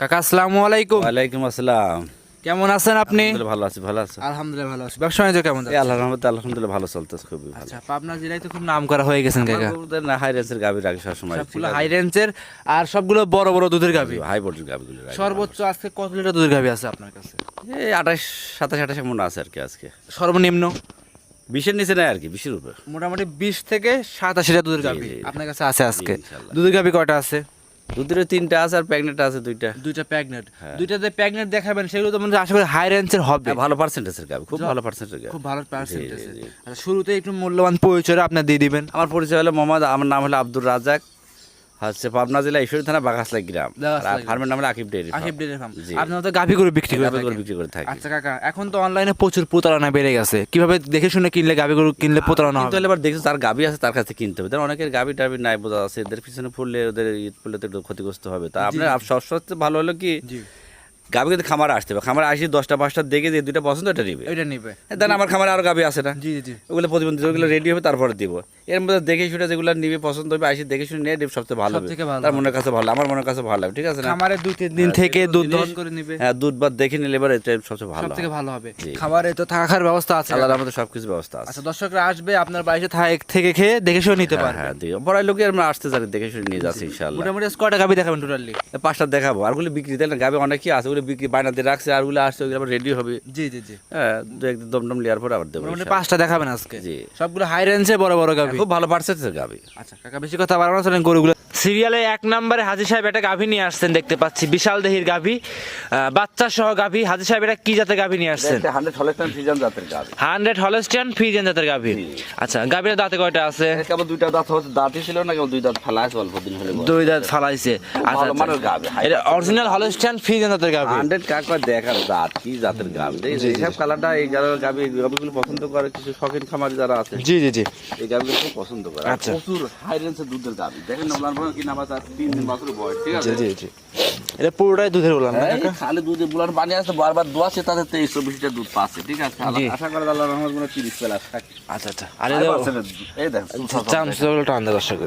কাকা আসসালামু আলাইকুম। ওয়ালাইকুম আসসালাম। কেমন আছেন আপনি? ভালো আছি ভালো আছো আলহামদুলিল্লাহ ভালো আছি। ব্যবসা বাণিজ্য কেমন এই যাচ্ছে? আল্লাহ রহমতে আলহামদুলিল্লাহ ভালো চলতেছে খুবই ভালো। আচ্ছা পাবনা জেলায় তো খুব নাম করা হয়ে গেছেন কাকা। না হাই রেঞ্জের গাভি রাখি সবসময় সবগুলো হাই রেঞ্জের আর সবগুলো বড় বড় দুধের গাভি। হাই ভোল্টেজ রাখি সর্বোচ্চ আজকে কত লিটার দুধের গাভি আছে আপনার কাছে? এই আঠাশ সাতাশ আঠাশ মনে আছে আর কি আজকে। সর্বনিম্ন? বিশের নিচে নাই আর কি বিশের উপরে। মোটামুটি বিশ থেকে সাতাশি লিটার দুধের জি। আপনার কাছে আছে আজকে। দুধের গাভি কয়টা আছে? দুধের তিনটা আছে আর প্রেগনেন্ট আছে দুইটা। দুইটা প্যাগনেট। দুইটাতে প্যাগনেট দেখাবেন সেগুলো তো মানে আশা করি হাই রেঞ্জের হবে। হ্যাঁ, ভালো পার্সেন্টেজের গাবে খুব ভালো পার্সেন্টেজ খুব ভালো পার্সেন্টেজ আচ্ছা শুরুতে একটু মূল্যবান পরিচয় আপনার দিয়ে দিবেন। আমার পরিচয় হলো মোহাম্মদ আমার নাম হলো আব্দুর রাজাক হচ্ছে পাবনা জেলা ঈশ্বরী থানা বাগাসলাই গ্রাম। ফার্মের নাম হলো Akib dairy Akib dairy farm. আপনারা তো গাভী গরু বিক্রি করে গরু বিক্রি করে থাকি। আচ্ছা কাকা এখন তো অনলাইনে প্রচুর প্রতারণা বেড়ে গেছে। কীভাবে দেখে শুনে কিনলে গাভী গরু কিনলে প্রতারণা কিন্তু হবে? তাহলে এবার দেখছ তার গাভী আছে তার কাছে কিনতে হবে। তার অনেকের গাভী টাবি নাই বোঝা আছে এদের পিছনে ফুললে ওদের ঈদ ফুললে তো একটু ক্ষতিগ্রস্ত হবে। তা আপনার সবসময় ভালো হলো কি জি। গাবি কিন্তু খামারে আসতে হবে। খামারে আসি দশটা পাঁচটা দেখে যে দুইটা পছন্দ এটা নিবে। এটা নিবে। দেন আমার খামারে আরও গাবি আছে না? জি জি ওগুলো প্রতিবন্ধী ওগুলো রেডি হবে তারপরে দিব। এর মধ্যে দেখে শুনে যেগুলো নিবে পছন্দ হবে আসি দেখে শুনে নিয়ে নিবে সবচেয়ে ভালো হবে। তার মনের কাছে ভালো আমার মনের কাছে ভালো হবে ঠিক আছে না? খামারে দুই তিন দিন থেকে দুধ দহন করে নিবে। হ্যাঁ দুধ ভাত দেখে নিলে এবার এটা সবচেয়ে ভালো সব থেকে ভালো হবে। জি। খাবারে তো থাকার ব্যবস্থা আছে। আল্লাহর আমাদের সবকিছু ব্যবস্থা আছে। আচ্ছা দর্শকরা আসবে আপনার বাড়িতে থেকে খেয়ে দেখে শুনে নিতে হ্যাঁ পারবে। হ্যাঁ দিও। বড়াই লোকে আমরা আসতে জানি দেখে শুনে নিয়ে যাচ্ছি ইনশাআল্লাহ। মোটামুটি কয়টা গাভি দেখাবেন টোটালি পাঁচটা দেখাবো। আরগুলো বিক্রি দেয় না? গাবে অনেকই আছে ওগুলো বিক্রি বায়নাতে রাখছে আরগুলো আসছে ওগুলো আবার রেডি হবে। জি জি জি। হ্যাঁ দু একদিন দমদম লিয়ার পরে আবার দেবো ইনশাআল্লাহ। পাঁচটা দেখাবেন আজকে। জি। সবগুলো হাই রেঞ্জে বড় বড় গাভি। খুব ভালো পার্সেন্টের গাবে আচ্ছা কাকা বেশি কথা বাড়ানো চলেন গরুগুলো। সিরিয়ালে এক নম্বরে হাজি সাহেব একটা গাভি নিয়ে আসছেন দেখতে পাচ্ছি। বিশাল দেহির গাভি। বাচ্চা সহ গাভি। হাজি সাহেব এটা কি জাতের গাভি নিয়ে আসছেন? হান্ড্রেড হলেস্টান ফিজান জাতের গাবে হান্ড্রেড হলস্টিয়ান ফ্রিজেন জাতের গাভি। আচ্ছা গাভির দাঁতে কয়টা আছে? কেবল দুইটা দাঁত হচ্ছে দাঁতই ছিল না কেবল দুই দাঁত ফেলা আছে অল্প দিন হলে দুই দাঁত ফালাইছে। আচ্ছা মানের গাভী, এটা অরিজিনাল হলস্টিয়ান ফ্রিজেন জাতের গাভি। হান্ড্রেড কাকা দেখার দাঁত কি জাতের এইসব কালারটা এই গাবে গাবিগুলো পছন্দ করে কিছু শখিন খামারি যারা আছে জি জি জি এই গাবিগুলো খুব পছন্দ করে আচ্ছা। প্রচুর হাই রেঞ্জের দুধের গাবি দেখেন বয়স কি আছে তিন দিন বছর বয়স ঠিক আছে জি জি এটা পুরোটাই দুধের না কাকা? খালি দুধে বুলার পানি আছে বারবার দোয়াছে তেইশ চব্বিশ লিটার দুধ পাচ্ছে ঠিক আছে আশা করা আল্লাহ রহমত মনে তিরিশ প্লাস থাকে আচ্ছা আচ্ছা আরে। এই টান দর্শক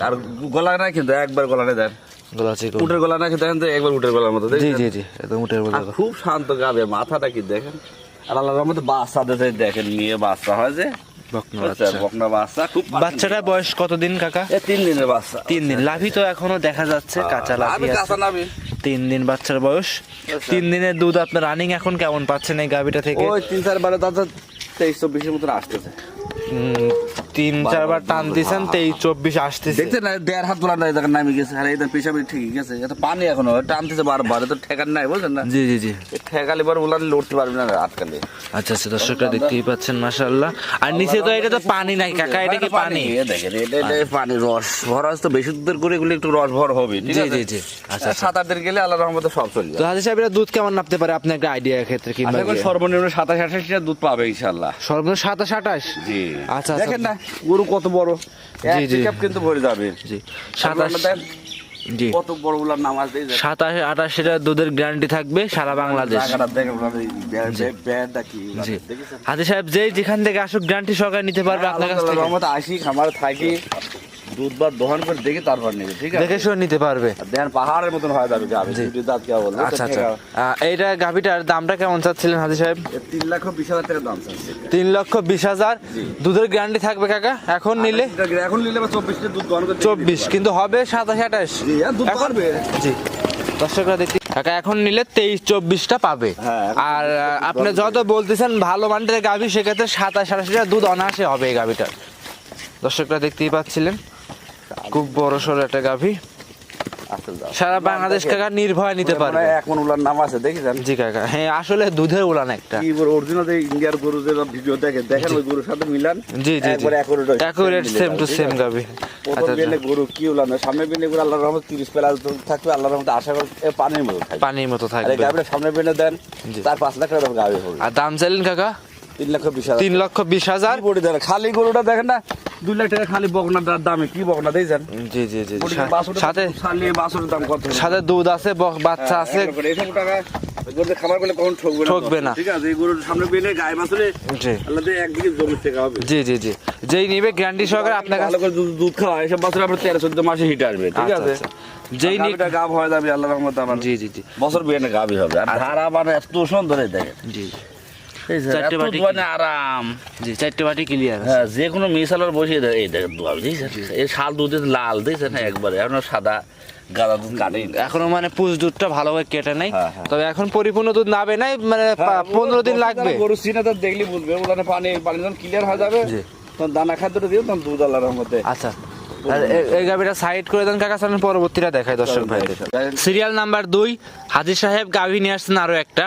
আর গলা না কিন্তু একবার গলা নেই দেন গলা চিকন উটের গলা না কিন্তু দেখেন তো একবার উটের গলার মতো জি জি জি একদম খুব শান্ত গাবে মাথাটা কি দেখেন? আর আল্লাহ রহমতে বাচ্চা দেখেন নিয়ে বাচ্চা হয় যে। বাচ্চাটার বয়স কতদিন কাকা? তিন দিনের বাচ্চা। তিন দিন। লাভি তো এখনও দেখা যাচ্ছে কাঁচা লাভি তিন দিন বাচ্চার বয়স। তিন দিনের দুধ আপনার রানিং এখন কেমন পাচ্ছেন এই গাভিটা থেকে? ওই তিন চার বারে দাদা তেইশ চব্বিশের মতন আসতেছে। তিন চারবার টান দিয়েছেন তেইশ চব্বিশ আসতেছে। দেখতে না দেড় হাত তোলা নাই দেখেন নামে গেছে। আর এই পেশাবে ঠিকই গেছে। এত পানি এখনও টানতেছে বারবার তো ঠেকান নাই বুঝলেন না? জি জি জি। ঠেকালে পর উলান লড়তে পারবে না আটকালে। আচ্ছা আচ্ছা দর্শকরা দেখতেই পাচ্ছেন মাশাআল্লাহ। আর নিচে তো এটা তো পানি নাই কাকা এটা কি পানি দেখেন এটা পানি রস। ভরা আছে তো বেশি দুধের করে এগুলো একটু রস ভর হবে ঠিক জি, আছে? জি, জি। আচ্ছা, সাত আট দিন গেলে আল্লাহ রহমতে সব চলে তো যাবে হাজি সাহেব এটা দুধ কেমন নাপতে পারে? আপনার একটা আইডিয়া ক্ষেত্রে কিংবা আশা সর্বনিম্ন সাতাশ আঠাশ লিটার দুধ পাবে ইনশাল্লাহ সর্বনিম্ন সাতাশ আঠাশ? জি। আচ্ছা, দেখেন না গরু কত বড়। কিন্তু ভরে যাবে। জি। কত নাম আছে দুধের গ্যারান্টি থাকবে সারা বাংলাদেশ। হাজি সাহেব যে যেখান থেকে আসুক গ্যারান্টি সরকার নিতে পারবে আপনার কাছ থেকে। আসি খামার থাকি। দুধ বা দহন করে দেখে তারপর নেবে ঠিক আছে? দেখে শুনে নিতে পারবে। দেখেন পাহাড়ের মতন হয়ে যাবে গাবি দুটি দাঁত কে বলে? আচ্ছা আচ্ছা। এইটা গাভিটার দামটা কেমন চাচ্ছিলেন হাজি সাহেব? তিন লাখ বিশ হাজার টাকা দাম চাচ্ছে। তিন লক্ষ বিশ হাজার। দুধের গ্যারান্টি থাকবে কাকা? এখন নিলে? এখন নিলে চব্বিশ দুধ দহন করে চব্বিশ কিন্তু হবে সাতাশ আঠাশ। জি, দুধ পারবে। জি। দর্শকরা দেখি কাকা এখন নিলে তেইশ চব্বিশটা পাবে। হ্যাঁ, আর আপনি যত বলতেছেন ভালো মানের গাভি সেক্ষেত্রে সাতাশ আঠাশ লিটার দুধ অনায়াসে হবে এই গাভিটার। দর্শকরা দেখতেই পাচ্ছিলেন। খুব বড় সড়ো একটা গাভী। সারা বাংলাদেশ কাকা নির্ভয় নিতে পারবে। এখন উলার নাম আছে দেখেছেন জি কাকা হ্যাঁ আসলে দুধের উলান একটা। কি বড় অরিজিনাল যে ইন্ডিয়ার গরু যে ভিডিও দেখে দেখেন ওই গরুর সাথে মিলান? জি জি একবারে হয়, অ্যাকুরেট সেম টু সেম প্রথম আচ্ছা, বিয়ে গরু কি উলান সামনে বিয়ে গরু আল্লাহর রহমত তিরিশ প্লাস থাকবে আল্লাহর রহমত আশা করি পানির মতো থাকবে। পানির মতো আর এই থাকবে। গাভিটা সামনে বিয়ে দেন তার পাঁচ লাখ টাকা গাভি হবে। আর দাম চাইলেন কাকা? তিন লক্ষ বিশ হাজার। তিন লক্ষ বিশ হাজার। বডি দেন? খালি গরুটা দেখেন না। দুই লাখ টাকা খালি বকনার দামে কি বকনা দিয়েছেন জি জি জি সাথে খালি দাম কত? সাথে দুধ আছে বাচ্চা আছে। এইসব টাকা গরুতে খাবার করলে কখন ঠকবে না ঠকবে না। ঠিক আছে এই গরুর সামনে বিয়ে গায়ে বাছুরে জি। আল্লাহ একদিকে জমির থেকে হবে। জি জি জি। যেই নিবে গ্যারান্টি সহকারে আপনার কাছে ভালো দুধ- দুধ খাওয়া এসব বাছুর আপনার তেরো চোদ্দ মাসে হিট আসবে ঠিক আচ্ছা, আছে? আচ্ছা। যেই নি গাভিটা গাভ হয়ে যাবে আল্লাহ রহমত আমার জি জি জি। বছর হবে। আর ধারা মানে এত সুন্দর দেখেন। জি। চারটে চারটে বাটি আরাম। জি চারটে বাটি ক্লিয়ার হ্যাঁ যে কোনো মিশালার বসিয়ে দেয়। এই দেখেন দুধ বুঝেছেন এই শাল দুধের লাল দিয়েছেন একবারে এখন সাদা গাদা দুধ কাটেই এখনও মানে পুষ দুধটা ভালোভাবে কেটে নাই। হ্যাঁ, হ্যাঁ। তবে এখন পরিপূর্ণ দুধ নাবে নাই মানে পনেরো দিন লাগবে। গরু সিনে তো দেখলি বুঝবে। ওখানে পানি পানি যখন ক্লিয়ার হয়ে যাবে তখন দানা খাদ্যটা দিও তখন দুধ আল্লাহর মধ্যে আচ্ছা। এই গাভিটা সাইড করে দেন কাকা চলেন পরবর্তীটা দেখায় দর্শক ভাইদের সিরিয়াল নাম্বার দুই হাজির সাহেব গাভী নিয়ে আসছেন আরও একটা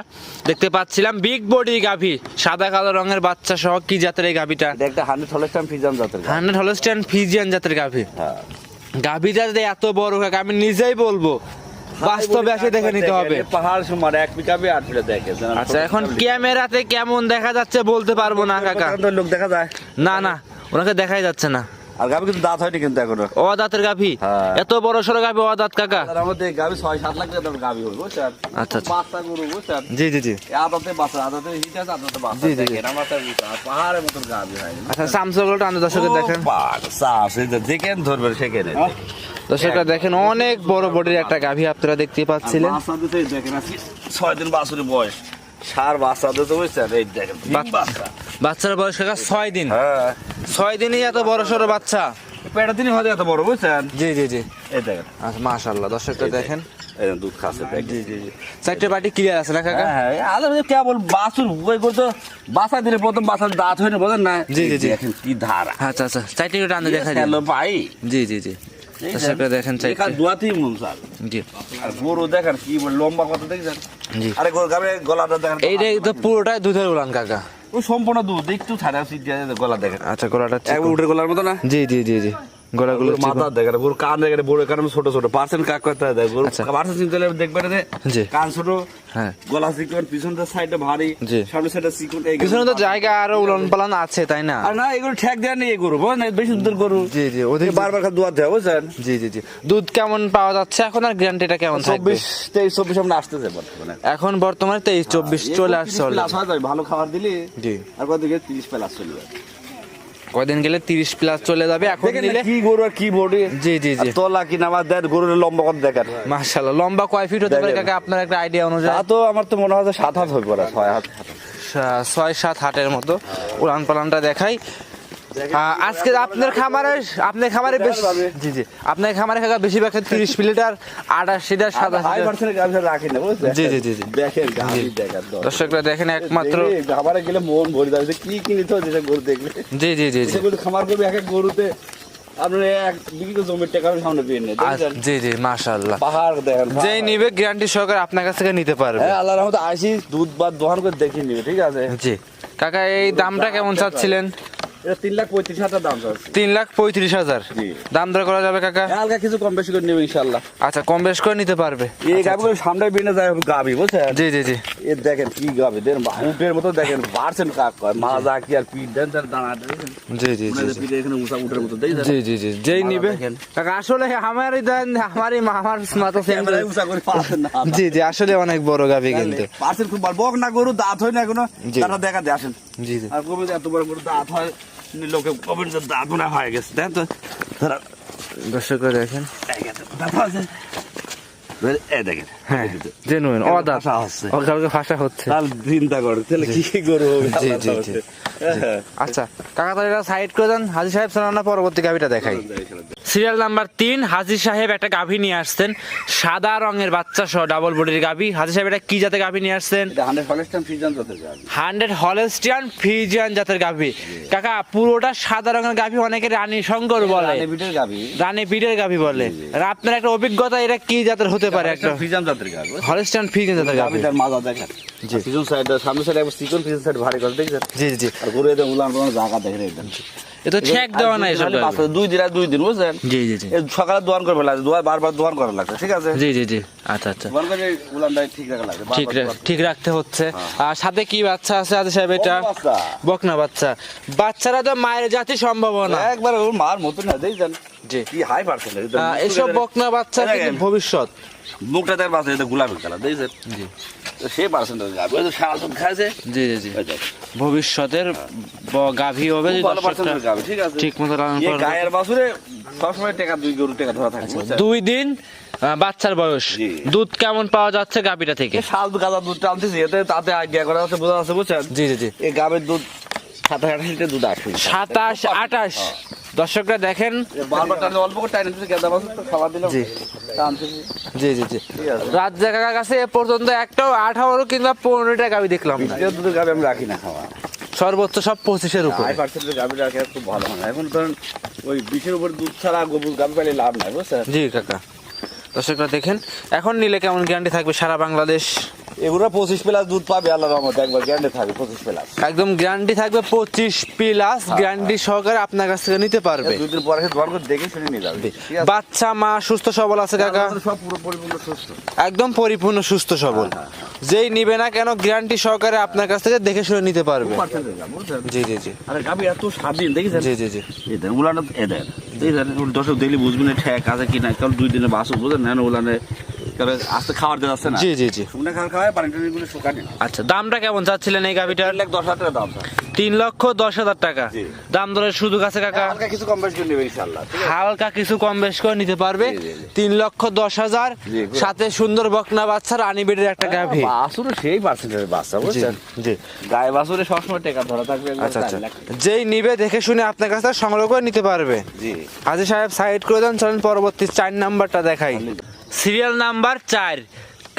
দেখতে পাচ্ছিলাম বিগ বডি গাভী সাদা কালো রঙের বাচ্চা সহ কি জাতের এই গাভীটা একটা হান্ড্রেড হলেস্টাম ফিজাম জাতের হান্ড্রেড ফিজিয়ান জাতের গাভী হ্যাঁ গাভীটা যে এত বড় কাকা আমি নিজেই বলব বাস্তবে এসে দেখে নিতে হবে পাহাড় সমান এক পিকাবে আট ফিটে দেখে আচ্ছা এখন ক্যামেরাতে কেমন দেখা যাচ্ছে বলতে পারব না কাকা লোক দেখা যায় না না ওনাকে দেখাই যাচ্ছে না আর গাভি কিন্তু দাঁত হয়নি কিন্তু এখনও। অদাতের গাভী? হ্যাঁ। এত বড় সড়ো গাভী অদাত কাকা? তার মধ্যে গাভি ছয় সাত লাখ টাকা গাভি হবে বুঝছেন? আচ্ছা, আচ্ছা। বাচ্চা গরু বুঝছেন? জি জি জি। আদাতে বাচ্চা আদাতে হিট আছে আদাতে বাচ্চা জি, জি, তো বিশাল, পাহাড়ের মতন গাভি হয় আচ্ছা দর্শকের দেখেন। দেখেন ধরবেন সেখানে দর্শকরা দেখেন অনেক বড় বডির একটা গাভী আপনারা দেখতে পাচ্ছিলেন। দিতে দেখেন ছয় দিন বাছুরের বয়স। সার বাচ্চা দিতে বুঝছেন এই দেখেন বাচ্চা। বাচ্চা। বাচ্চার বয়স কাকা ছয় দিন। হ্যাঁ। ছয় দিনই এত বড় সড়ো বাচ্চা। পেটের দিনই হয়তো এত বড় বুঝছেন? জি জি জি। এই দেখেন। আচ্ছা মাশাল্লাহ দর্শকরা দেখেন। দুধ খাচ্ছে দেখেন। জি জি জি। চারটে বাটি ক্লিয়ার আছে না কাকা? হ্যাঁ হ্যাঁ কেবল বাছুর বই করতো বাসা দিলে প্রথম বাসার দাঁত বোঝেন না? জি, জি, জি। দেখেন কি ধারা। আচ্ছা আচ্ছা চারটে একটু টানে দেখা যায় ভাই। জি জি জি। দেখেন চারটে। এখান দুয়াতেই মন স্যার জি। আর গরু দেখেন কি লম্বা কত দেখছেন? জি। আরে গরু গাবে গলাটা দেখেন এইটাই তো পুরোটাই দুধের উলান কাকা। ওই সম্পূর্ণ দুধ একটু ছাড়া গলা দেখেন। আচ্ছা গলাটা উঠে গলার মতো না? জি জি জি জি। গলাগুলো মাথা বড় কান ছোট ছোট। পার্সেন্ট কাক করতে হয় গরু আচ্ছা। পার্সেন্ট চিনতে হলে দেখবেন যে কান ছোট হ্যাঁ। গলা চিকন পিছনটা সাইডটা ভারী জি। সাইডটা চিকন পিছনে তো জায়গা আরও উলন পালান আছে তাই না? আর না এগুলো ঠেক দেওয়া নেই গরু বুঝলেন? বেশি গরু। জি জি ওদের বারবার বুঝছেন জি জি জি। দুধ কেমন পাওয়া যাচ্ছে? এখন আর গ্যারান্টিটা কেমন থাকবে? চব্বিশ তেইশ চব্বিশ সামনে আসতেছে বর্তমানে। এখন বর্তমানে তেইশ চব্বিশ চলে আসছে হয়ে ভালো খাবার দিলি জি। আর কদিকে তিরিশ প্লাস চলে যাবে কয়দিন গেলে তিরিশ প্লাস চলে যাবে এখন নিলে কি গরু আর কি বডি। জি জি জি। তলা কি নামাজ দেন গরুর লম্বা কত দেখেন? মাশাআল্লাহ লম্বা কয় ফিট হতে পারে কাকা? আপনার একটা আইডিয়া অনুযায়ী। তা তো আমার তো মনে হয় সাত হাত হয়ে পড়ে ছয় হাত। ছয় সাত হাটের মতো উড়ান পালানটা দেখাই। আজকে আপনার খামারে আপনার খামারে বেশি জি জি। আপনার খামারে কাকা বেশিরভাগ তিরিশ লিটার আঠাশ লিটার। সাতাশ জি, জি, জি, জি। দেখেন গাভি দেখেন দর্শকরা দেখেন একমাত্র খামারে গেলে মন ভরে যাবে যে কি কি নিতে হচ্ছে যে গরু দেখলে। জি জি জি জি। খামার করবে এক এক গরুতে জি জি মাশাআল্লাহ। পাহাড় দেখেন যেই নিবে গ্যারান্টি সহকারে আপনার কাছ থেকে নিতে পারবে। হ্যাঁ আল্লাহর রহমতে আসি দুধ বা দোকান করে দেখে নিবে ঠিক আছে? জি। কাকা এই দামটা কেমন চাচ্ছিলেন? তিন লাখ পঁয়ত্রিশ হাজার দাম তিন লাখ পঁয়ত্রিশ হাজার? দাম দর করা যাবে কাকা? হালকা কিছু কম বেশি করে নেবে ইনশাল্লাহ আচ্ছা কম বেশ করে নিতে পারবে। এই গাভিগুলো সামনে বিনে যায় গাভি বুঝছেন? জি জি জি। এ দেখেন কি গাভি দেন উটের মতো দেখেন বাড়ছেন কাক কয় মাজা কি আর পিঠ দেন তার দাঁড়া জি জি জি জি। এখানে উঁচা উটের মতো দেই জি জি জি যেই নিবে। কাকা আসলে আমারই দেন আমারই আমার মাথা সেম উঁচা করে পাচ্ছেন না। জি জি আসলে অনেক বড় গাবি কিন্তু। পার্সেল খুব বক না গরু দাঁত হয় না। তারা দেখা দিয়ে আসেন। জি জি। আর কবে এত বড় গরু দাঁত হয় লোকে কবেন যে দাদুনা হয়ে গেছে তাই তো। ধরা দর্শক দেখেন। হ্যাঁ জেনুইন ও হচ্ছে। ও ভাষা হচ্ছে। তাহলে চিন্তা করে তাহলে কি গরু হবে জি, জি, জি। আচ্ছা কাকা তাহলে সাইড করে দেন। হাজি সাহেব শোনানো পরবর্তী কাবিটা দেখাই। সিরিয়াল নাম্বার তিন হাজি সাহেব একটা গাভী নিয়ে আসছেন। সাদা রঙের বাচ্চা সহ ডাবল বডির গাভী। হাজি সাহেব এটা কি জাতের গাভী নিয়ে আসছেন? হান্ড্রেড হলেস্টিয়ান ফিজিয়ান জাতের গাভী। কাকা পুরোটা সাদা রঙের গাভী অনেকে রানী শঙ্কর বলে। বিটের রানী পিঠের গাভী বলে। আর আপনার একটা অভিজ্ঞতা এটা কি জাতের হতে পারে একটা? ফিজান জাতের গাবি হলেস্টিয়ান ফিজিয়ান জাতের গাভী। গাবিটার মাজা দেখেন জি। পিছন সাইড সামনে সাইড একবার চিকন পিছন সাইড ভারী করে দেখছেন? জি জি। আর গরু এদের উলান জায়গা দেখে একদম এ দেওয়া নাই এসব দুই দিন আর দুই দিন বুঝছেন জি জি জি। সকালে দোয়ান করবে লাগছে দোয়া বারবার দোয়ান করা লাগছে ঠিক আছে? জি জি জি। আচ্ছা আচ্ছা। দোয়ান করে উলানটাই ঠিক রাখা লাগছে ঠিক ঠিক রাখতে হচ্ছে। আর সাথে কি বাচ্চা আছে আজ সাহেব এটা? বকনা বাচ্চা। বাচ্চা। বাচ্চারা তো মায়ের জাতি সম্ভাবনা। একবার ওর মার মতন না জি। কি হাই পার্সেন্টেজ এসব বকনা বাচ্চা কিন্তু ভবিষ্যৎ। মুখটা দেখ বাচ্চা এটা গোলাপি কালার দেখছেন? জি। সে পার্সেন্টেজ গাবে ওই তো দুধ খাইছে। জি জি জি। ভবিষ্যতের গাভী হবে ভালো পার্সেন্টেজ গাবে ঠিক আছে। ঠিক মতো লালন করে। গায়ের বাছুরে সবসময় টাকা দুই গরু টাকা ধরা থাকে দুই দিন বাচ্চার বয়স। দুধ কেমন পাওয়া যাচ্ছে গাভীটা থেকে? শাল গাঁদা দুধ টানতেছি এতে তাতে আজ্ঞা করা আছে বোঝা আছে বুঝছেন? জি জি জি। এই গাবের দুধ সাতাশ আটাশ দর্শকরা দেখেন। এ বারবার টানলে অল্প করে টাইনে দিতে গেঁদা বাছুর তো খাবার দিলাম জি। জি জি জি। রাত জায়গার কাছে এ পর্যন্ত একটাও আঠারো কিংবা পনেরোটা গাভী দেখলাম না। দ্বিতীয় দুধের আমি রাখি না খাওয়া। সর্বোচ্চ সব পঁচিশের উপরে। হাই পার্সেন্টের গাভি রাখা খুব ভালো হয় এখন ধরেন ওই বিশের উপর দুধ ছাড়া গোবর গাভি পাইলে লাভ নাই বুঝছেন? জি কাকা। দর্শকরা দেখেন। এখন নিলে কেমন গ্যারান্টি থাকবে সারা বাংলাদেশ? এগুলো পঁচিশ প্লাস দুধ পাবে আল্লাহ রহমত একবার গ্যারান্টি থাকবে পঁচিশ প্লাস। একদম গ্যারান্টি থাকবে পঁচিশ প্লাস গ্যারান্টি সহকারে আপনার কাছ থেকে নিতে পারবে। দুই দিন পরে এসে করে দেখে শুনে নিয়ে যাবে। বাচ্চা মা সুস্থ সবল আছে কাকা? সব পুরো পরিপূর্ণ সুস্থ। একদম পরিপূর্ণ সুস্থ সবল। যেই নিবে না কেন গ্যারান্টি সহকারে আপনার কাছ থেকে দেখে শুনে নিতে পারবে। জি জি জি। আরে গাভি এত স্বাধীন দেখেছেন? জি জি উলানে দর্শক দেখলে বুঝবেন ঠেক আছে কি না কারণ দুই দিনে বাসু বুঝেন না উলানে কারণ আস্তে খাবার দেওয়া যাচ্ছে না? জি জি জি। শুকনো খাবার খাওয়ায় পানি টানি গুলো শুকানি আচ্ছা দামটা কেমন চাচ্ছিলেন এই গাভিটার? লাখ দশ হাজার দাম তিন লক্ষ দশ হাজার টাকা। দাম দরের সুযোগ আছে কাকা? হালকা কিছু কম বেশি করে নেবে ইনশাল্লাহ হালকা কিছু কম বেশ করে নিতে পারবে। তিন লক্ষ দশ হাজার সাথে সুন্দর বকনা বাচ্চা রানী বেডের একটা গাভি। বাসুরে সেই বাচ্চা বুঝছেন? জি। গায়ে বাসুরে সবসময় টেকা ধরা থাকবে আচ্ছা আচ্ছা। যেই নিবে দেখে শুনে আপনার কাছে সংগ্রহ করে নিতে পারবে। জি। হাজি সাহেব সাইড করে দেন চলেন পরবর্তী চার নাম্বারটা দেখাই। সিরিয়াল নাম্বার চার।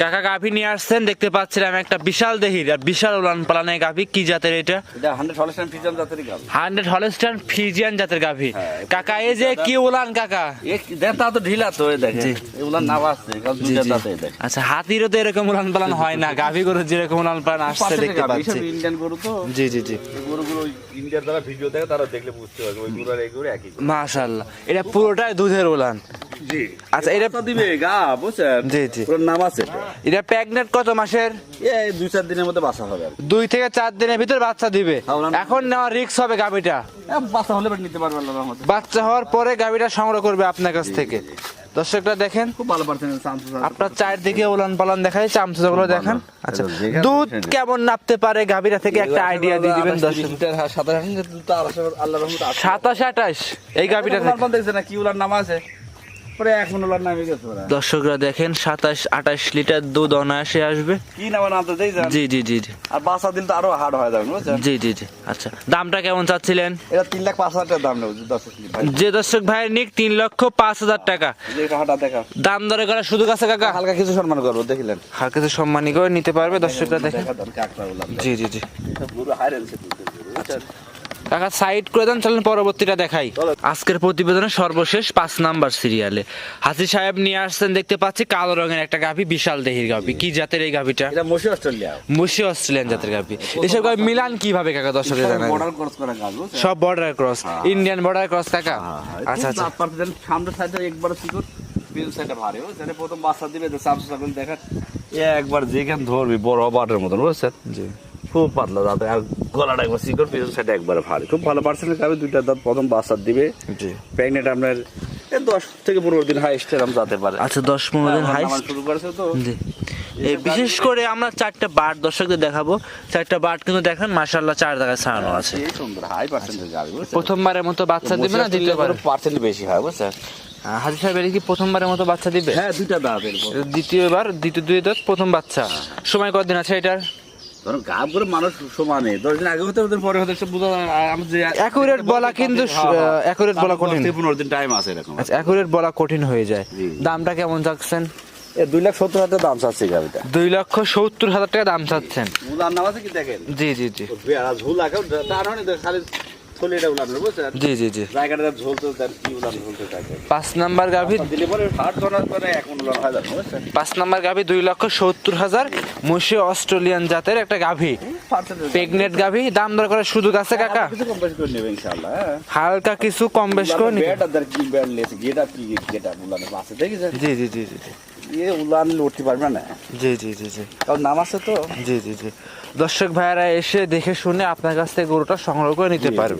কাকা গাভি নিয়ে আসছেন দেখতে পাচ্ছিলাম একটা বিশাল দেহির আর বিশাল উলান পালানের গাভি কি জাতের এটা? হান্ড্রেড হলস্টান ফিজিয়ান জাতের গাভি। হ্যাঁ, কাকা এই যে কি উলান কাকা? দেখ তা ঢিলা তো দেখে জি। না। দাঁতে দেখ আচ্ছা হাতিরও তো এরকম উলান পালান হয় না গাভি গরু যেরকম উলান পালান আসছে দেখতে পাচ্ছি। ইন্ডিয়ান গরু তো। জি জি জি। গরুগুলো ইন্ডিয়ার যারা ভিডিও দেখে তারা দেখলে বুঝতে পারবে ওই গরু আর এই গরু একই মাশাআল্লাহ। এটা পুরোটাই দুধের উলান। জি। আচ্ছা এটা দিবে গা বুঝছেন? জি, জি। ওর নাম আছে এটা প্রেগনেন্ট কত মাসের? এই দুই চার দিনের মধ্যে বাসা হবে দুই থেকে চার দিনের ভিতর বাচ্চা দিবে। এখন নেওয়া রিক্স হবে গাভিটা। বাসা হলে নিতে পারবে বাচ্চা হওয়ার পরে গাভিটা সংগ্রহ করবে আপনার কাছ থেকে। দর্শকটা দেখেন। খুব ভালো আপনার চারদিকে উলান পালান দেখাই চামচুগুলো দেখান। আচ্ছা দুধ কেমন নাপতে পারে গাভিটা থেকে? একটা আইডিয়া দিয়ে দিবেন দর্শক। সাতাশ আঠাশ এই গাভিটা দেখছে না কি উলার নাম আছে? দর্শকরা দেখেন সাতাশ আঠাশ লিটার দুধ অনায়াসে আসবে। কি জি জি জি আর বাসা দিল তো আরও হার্ড হয়ে যাবে জি জি জি। আচ্ছা দামটা কেমন চাচ্ছিলেন? এটা তিন লাখ পাঁচ হাজার টাকা দাম ভাই। যে দর্শক ভাইয়ের নিক তিন লক্ষ পাঁচ হাজার টাকা। দাম দরে করার সুযোগ আছে কাকা? হালকা কিছু সম্মান করব দেখিলেন। হার কাছে সম্মানী করে নিতে পারবে দর্শকরা দেখেন। জি জি জি। কাকা সাইড করে দেন চলেন পরবর্তীটা দেখাই। আজকের প্রতিবেদনের সর্বশেষ পাঁচ নাম্বার সিরিয়ালে। হাসি সাহেব নিয়ে আসছেন দেখতে পাচ্ছি কালো রঙের একটা গাভি বিশাল দেহির গাভি। কি জাতের এই গাভিটা? এটা মসি অস্ট্রেলিয়া মুশি অস্ট্রেলিয়ান জাতের গাভি। এসব গাভি মিলান কীভাবে কাকা দর্শকের জানাবেন? বর্ডার ক্রস করা বুঝছেন? সব border cross Indian border cross কাকা? আচ্ছা আচ্ছা। সামনের সাইডে একবার সিকুর পিছন সাইডে ভারী প্রথম বাচ্চা দিবে সামনে দেখা একবার যেখানে ধরবি বড় বাটের মতন বুঝছেন? জি। খুব পাতলা দাঁত আর গলাটা একবার সিকুর পিছন সাইডে একবার ভারী খুব ভালো পার্সেন্টেজ খাবে দুইটা দাঁত প্রথম বাচ্চা দিবে। প্রেগনেন্ট আপনার দশ থেকে পনেরো দিন হাইস্ট এরকম যেতে পারে। আচ্ছা দশ পনেরো দিন এখন হাই নামানো শুরু করেছে তো। জি। বিশেষ করে আমরা চারটা বাট দর্শকদের দেখাবো। চারটা বাট কিন্তু দেখেন মাশাল্লাহ চার জায়গায় ছাড়ানো আছে। সুন্দর হাই পার্সেন্টেজ গাড়ি প্রথমবারের মতো বাচ্চা দিবে না দ্বিতীয়বার? পার্সেন্ট বেশি হয় বুঝছেন? হাজি সাহেব এটা কি প্রথমবারের মতো বাচ্চা দিবে? হ্যাঁ দুইটা দাঁত দ্বিতীয়বার দ্বিতীয় দুই দাঁত প্রথম বাচ্চা। সময় কতদিন আছে এটার? ধরুন গাব করে মানুষ সমানে। দশ দিন আগে হতে হতে পরে হতে বোঝা আমি যে অ্যাকুরেট বলা কিন্তু অ্যাকুরেট বলা কঠিন। পনেরো দিন টাইম আছে এরকম। আচ্ছা অ্যাকুরেট বলা কঠিন হয়ে যায়। দামটা কেমন চাচ্ছেন? এ দুই লাখ সত্তর হাজার দাম চাচ্ছে গাড়িটা দুই লক্ষ সত্তর হাজার টাকা দাম চাচ্ছেন। নাম আছে কি দেখেন? জি জি জি। ঝুল আগে তার খালি এটা উলান বুঝছেন? জি জি জি। জায়গাটা ঝলতে তার কি উলান ঝলতে থাকে। পাঁচ নাম্বার গাভী দিলে পরে হাট ধরার পরে এখন উলান হয় যাবে বুঝছেন? পাঁচ নাম্বার গাভী দুই লক্ষ সত্তর হাজার অস্ট্রেলিয়ান জাতের একটা গাভী। প্রেগনেন্ট গাভী দাম দর করে সুযোগ আছে কাকা। কিছু কম বেশি করে নেবে ইনশাআল্লাহ হ্যাঁ। হালকা কিছু কম বেশ করে নিতে বেড আর কি বেড লেছে গেট কি গেট উলান আছে দেখেছেন? জি জি জি জি জি। এ উলান উঠতে পারবে না। জি জি জি জি। কারণ নাম আছে তো। জি জি জি। দর্শক ভাইয়ারা এসে দেখে শুনে আপনার কাছ থেকে গরুটা সংগ্রহ করে নিতে পারবে।